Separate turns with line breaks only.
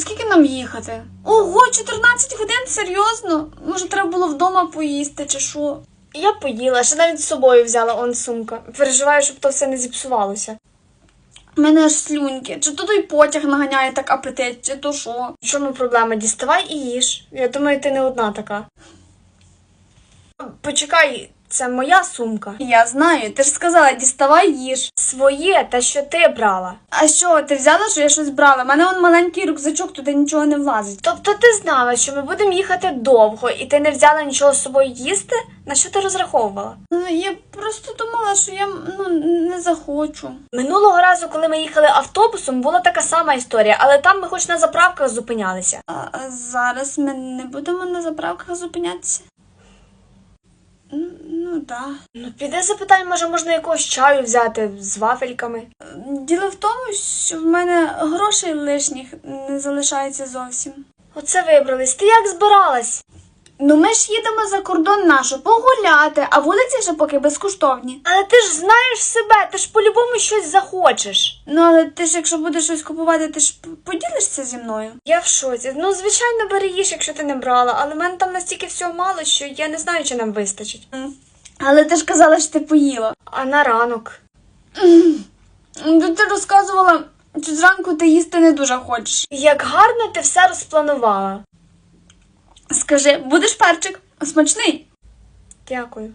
скільки нам їхати? Ого, 14 годин, серйозно? Може, треба було вдома поїсти чи що?
Я поїла, ще навіть з собою взяла он сумка. Переживаю, щоб то все не зіпсувалося.
У мене аж слюньки. Чи то той потяг наганяє так апетит, чи то що?
В чому проблема? Діставай і їж. Я думаю, ти не одна така. Почекай, це моя сумка.
Я знаю, ти ж сказала, діставай їж.
Своє, те, що ти брала.
А що, ти взяла, що я щось брала? У мене он маленький рюкзачок, туди нічого не влазить.
Тобто ти знала, що ми будемо їхати довго, і ти не взяла нічого з собою їсти? На що ти розраховувала?
Ну, я просто думала, що я ну, не захочу.
Минулого разу, коли ми їхали автобусом, була така сама історія, але там ми хоч на заправках зупинялися.
А, а зараз ми не будемо на заправках зупинятися. М, Ну так.
Ну, піде запитай, може, можна якогось чаю взяти з вафельками.
Діло в тому, що в мене грошей лишніх не залишається зовсім.
Оце вибрались. Ти як збиралась?
Ну ми ж їдемо за кордон нашу погуляти, а вулиці ще поки безкоштовні.
Але ти ж знаєш себе, ти ж по-любому щось захочеш.
Ну але ти ж, якщо будеш щось купувати, ти ж поділишся зі мною.
Я в шоці. Ну, звичайно, бери їж, якщо ти не брала, але в мене там настільки всього мало, що я не знаю, чи нам вистачить.
Але ти ж казала, що ти поїла.
А на ранок.
Ну, Ти розказувала, що зранку ти їсти не дуже хочеш.
Як гарно ти все розпланувала.
Скажи, будеш перчик? Смачний?
Дякую.